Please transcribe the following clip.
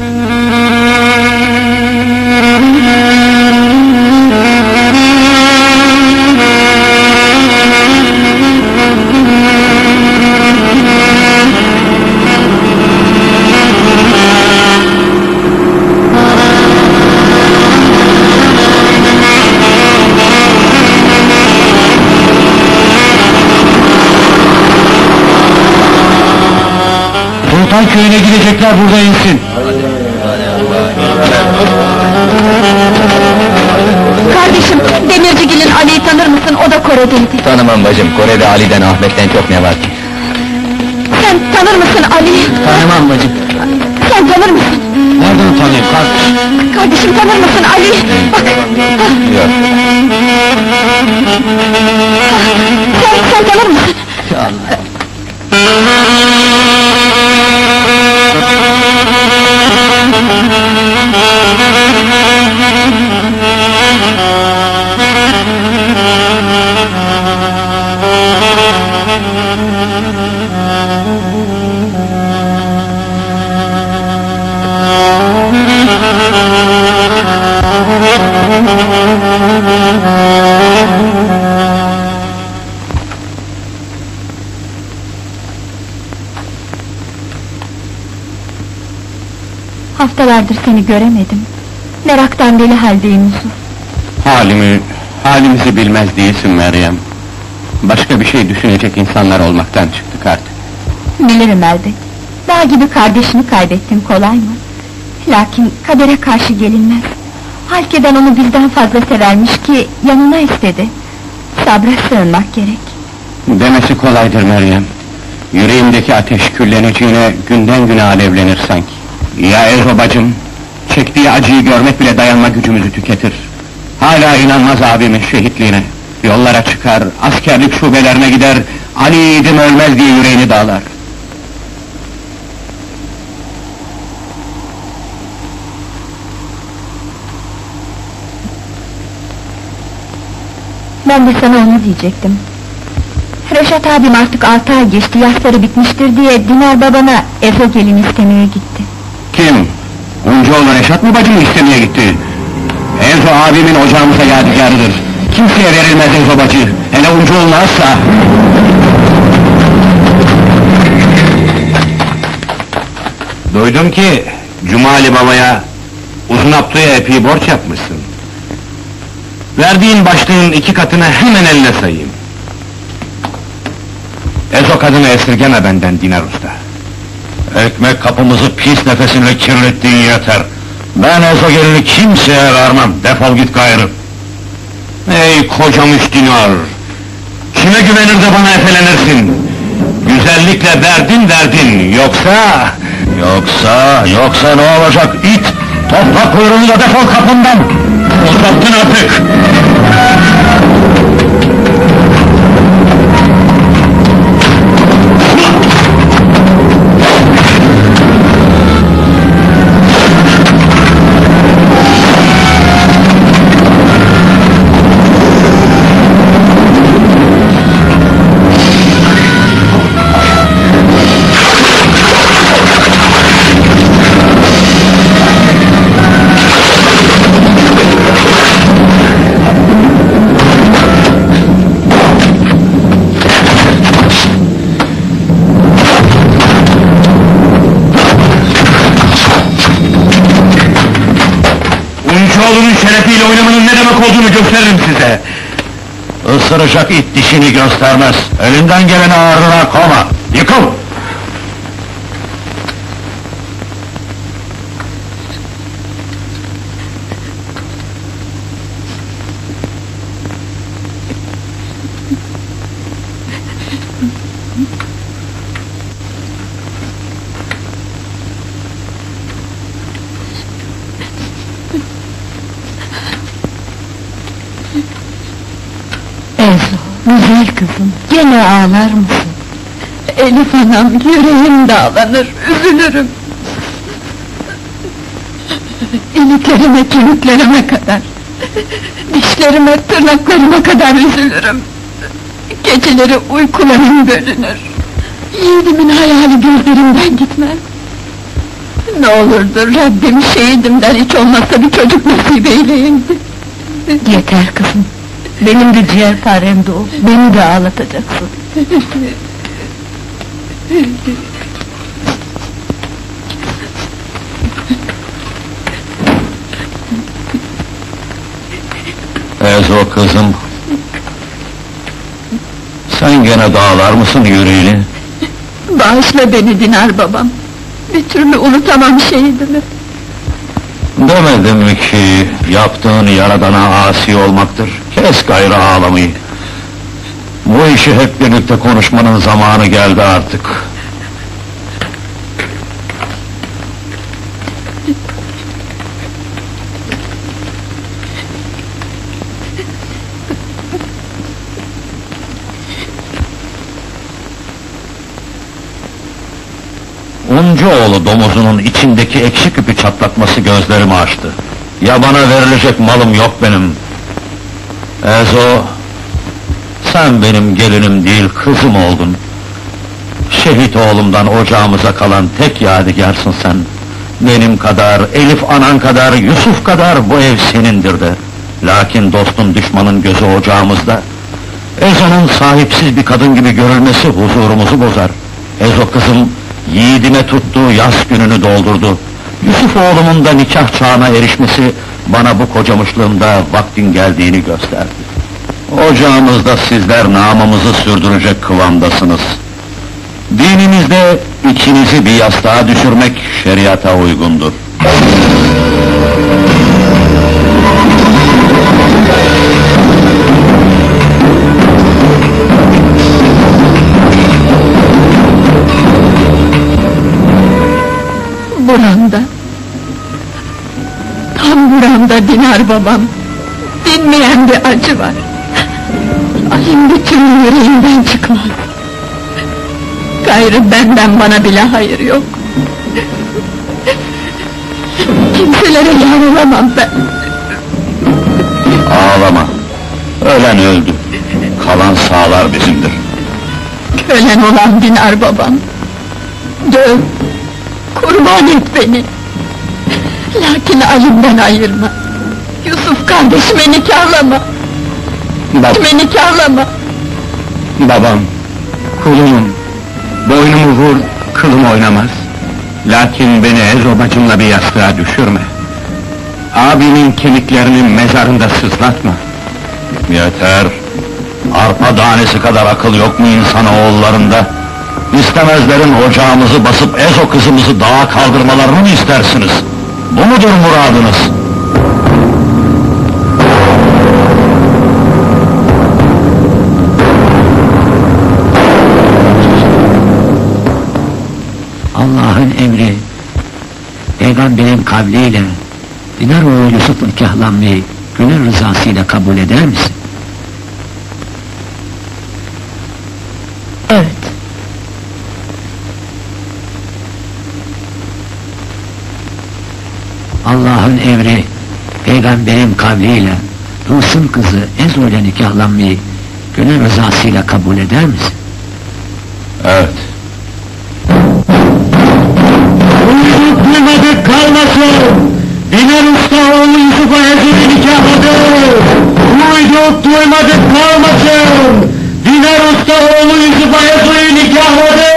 Mm-hmm. Köyüne gidecekler burada insin. Kardeşim, Demircigil'in Ali'yi tanır mısın? O da Kore'deydi. Tanımam bacım, Kore'de Ali'den, Ahmet'ten çok ne var ki? Sen tanır mısın Ali'yi? Tanımam bacım. Sen tanır mısın? Nereden tanıyayım kardeş? Kardeşim tanır mısın Ali? Bak, Yok. sen, sen tanır mısın? Haftalardır seni göremedim. Meraktan deli haldeyim Yusuf. Halimi, halimizi bilmez değilsin Meryem. Başka bir şey düşünecek insanlar olmaktan çıktık artık. Bilirim elbet. Dağ gibi kardeşini kaybettin kolay mı? Lakin kadere karşı gelinmez. Halkeden onu bizden fazla severmiş ki yanına istedi. Sabra sığınmak gerek. Demesi kolaydır Meryem. Yüreğimdeki ateş külleneceğine günden güne alevlenir sanki. Ya Ezo bacım, çektiği acıyı görmek bile dayanma gücümüzü tüketir. Hala inanmaz abimin şehitliğine. Yollara çıkar, askerlik şubelerine gider, Ali yiğidim ölmez diye yüreğini dağlar. Ben de sana onu diyecektim. Reşat abim artık altı ay geçti, yasları bitmiştir diye Dinar babana Ezo gelin istemeye gitti. Kim? Uncuoğlu Reşat mı bacımı istemeye gitti? Enzo abimin ocağımıza yadigarıdır. Kimseye verilmez Enzo bacı, hele Uncuoğlu'na asla! Duydum ki, Cumali babaya, uzun Abdü'ye epey borç yapmışsın. Verdiğin başlığın iki katını hemen eline sayayım. Ezo kadını esirgeme benden Dinar Usta. Ekmek kapımızı pis nefesinle kirlettiğin yeter. Ben Ezo gelini kimseye vermem, defol git gayrı. Ey kocamış Dinar! Kime güvenir de bana efelenirsin? Güzellikle verdin verdin, yoksa... Yoksa, yoksa ne olacak it? Topla kuyruğunu da defol kapımdan! Uzattın artık! Olduğunu gösteririm size! Isıracak it dişini göstermez, elinden geleni ağrına koma! Yıkıl! Ezo, güzel kızım, gene ağlar mısın? Elif anam, yüreğim dağlanır, üzülürüm. İliklerime, kemiklerime kadar, dişlerime, tırnaklarıma kadar üzülürüm. Geceleri uykularım bölünür. Yiğidimin hayali gözlerimden gitmez. Ne olurdu Rabbim şehidimden hiç olmazsa bir çocuk nasip eyleyeydi. Yeter kızım. Benim de ciğerparemdi o. Beni de ağlatacaksın. Ezo kızım. Sen gene dağlar mısın yüreğini? Bağışla beni Dinar babam. Bir türlü unutamam şehidimi. Demedim mi ki yaptığın yaradana asi olmaktır? Kes gayrı ağlamayı. Bu işi hep birlikte konuşmanın zamanı geldi artık. Uncuoğlu domuzunun içindeki ekşi küpü çatlatması gözlerimi açtı. Yabana verilecek malım yok benim. Ezo, sen benim gelinim değil kızım oldun. Şehit oğlumdan ocağımıza kalan tek yadigarsın sen. Benim kadar, Elif anan kadar, Yusuf kadar bu ev senindir de. Lakin dostun düşmanın gözü ocağımızda. Ezo'nun sahipsiz bir kadın gibi görülmesi huzurumuzu bozar. Ezo kızım, yiğidime tuttuğu yaz gününü doldurdu. Yusuf oğlumun da nikah çağına erişmesi, bana bu kocamışlığımda vaktin geldiğini gösterdi. Ocağımızda sizler namımızı sürdürecek kıvamdasınız. Dinimizde ikinizi bir yastığa düşürmek şeriata uygundur. Buramda. Tam buramda Dinar babam. Dinmeyen bir acı var. Ayın bütün yüreğimden çıkmaz. Gayrı benden bana bile hayır yok. Kimselere yar olamam ben. Ağlama. Ölen öldü. Kalan sağlar bizimdir. Kölen olan Dinar babam. Döv, kurban et beni. Lakin Alim'den ayırma. Yusuf kardeşime nikahlama. Bab Kime nikahlama. babam, kulunum. Boynumu vur, kılım oynamaz. Lakin beni Ezo bacımla bir yastığa düşürme. Abimin kemiklerini mezarında sızlatma. Yeter. Arpa tanesi kadar akıl yok mu insan oğullarında? İstemezlerin ocağımızı basıp Ezo kızımızı dağa kaldırmalarını mı istersiniz? Bu mudur muradınız? Allah'ın emri, Peygamberin kavliyle Dinar oğlu Yusuf nikahlanmayı gönül rızasıyla kabul eder misin? Evet. Allah'ın emri, Peygamberin kavliyle Hısın kızı Ezo ile nikahlanmayı gönül rızasıyla kabul eder misin? Evet. Uyduk duymadık kalmasın! Dinar Usta oğlu Yusuf'a Ezo'yu nikahladı! Uyduk duymadık kalmasın! Dinar Usta oğlu Yusuf'a Ezo'yu nikahladı!